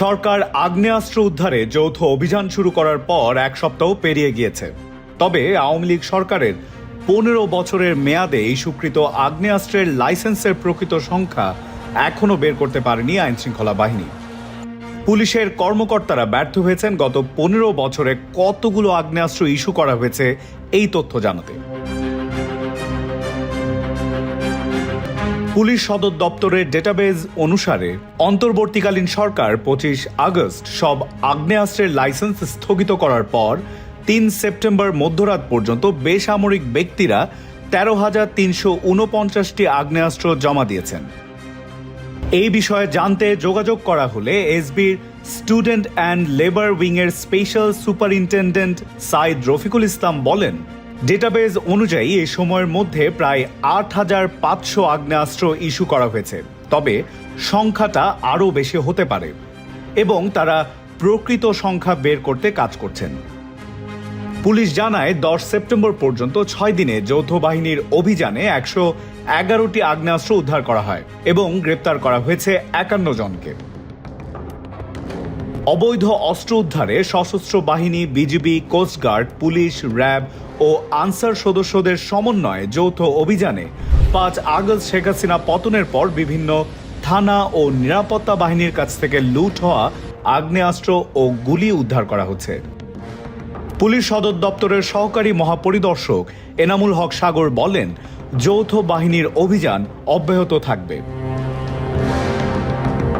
সরকার আগ্নেয়াস্ত্র উদ্ধারে যৌথ অভিযান শুরু করার পর এক সপ্তাহ পেরিয়ে গিয়েছে। তবে আওয়ামী লীগ সরকারের পনেরো বছরের মেয়াদে এই স্বীকৃত আগ্নেয়াস্ত্রের লাইসেন্সের প্রকৃত সংখ্যা এখনও বের করতে পারেনি আইনশৃঙ্খলা বাহিনী। পুলিশের কর্মকর্তারা ব্যর্থ হয়েছেন। গত পনেরো বছরে কতগুলো আগ্নেয়াস্ত্র ইস্যু করা হয়েছে, এই তথ্য জানাতে। পুলিশ সদর দপ্তরের ডেটাবেজ অনুসারে অন্তর্বর্তীকালীন সরকার পঁচিশ আগস্ট সব আগ্নেয়াস্ত্রের লাইসেন্স স্থগিত করার পর তিন সেপ্টেম্বর মধ্যরাত পর্যন্ত বেসামরিক ব্যক্তিরা তেরো হাজার তিনশো উনপঞ্চাশটি আগ্নেয়াস্ত্র জমা দিয়েছেন। এই বিষয়ে জানতে যোগাযোগ করা হলে এসবির স্টুডেন্ট অ্যান্ড লেবার উইংয়ের স্পেশাল সুপারিনটেন্ডেন্ট সাইদ রফিকুল ইসলাম বলেন ডেটাবেজ অনুযায়ী এ সময়ের মধ্যে প্রায় আট হাজার পাঁচশো আগ্নেয়াস্ত্র ইস্যু করা হয়েছে। তবে সংখ্যাটা আরও বেশি হতে পারে এবং তারা প্রকৃত সংখ্যা বের করতে কাজ করছেন। পুলিশ জানায়, দশ সেপ্টেম্বর পর্যন্ত ছয় দিনে যৌথ বাহিনীর অভিযানে একশো এগারোটি আগ্নেয়াস্ত্র উদ্ধার করা হয় এবং গ্রেপ্তার করা হয়েছে একান্ন জনকে। অবৈধ অস্ত্র উদ্ধারে সশস্ত্র বাহিনী, BGB coast guard police, RAB ও আনসার সদস্যদের সমন্বয়ে যৌথ অভিযানে পাঁচ আগস্ট শেখ হাসিনা পতনের পর বিভিন্ন থানা ও নিরাপত্তা বাহিনীর কাছ থেকে লুট হওয়া আগ্নেয়াস্ত্র ও গুলি উদ্ধার করা হচ্ছে। পুলিশ সদর দপ্তরের সহকারী মহাপরিদর্শক এনামুল হক সাগর বলেন, যৌথ বাহিনীর অভিযান অব্যাহত থাকবে।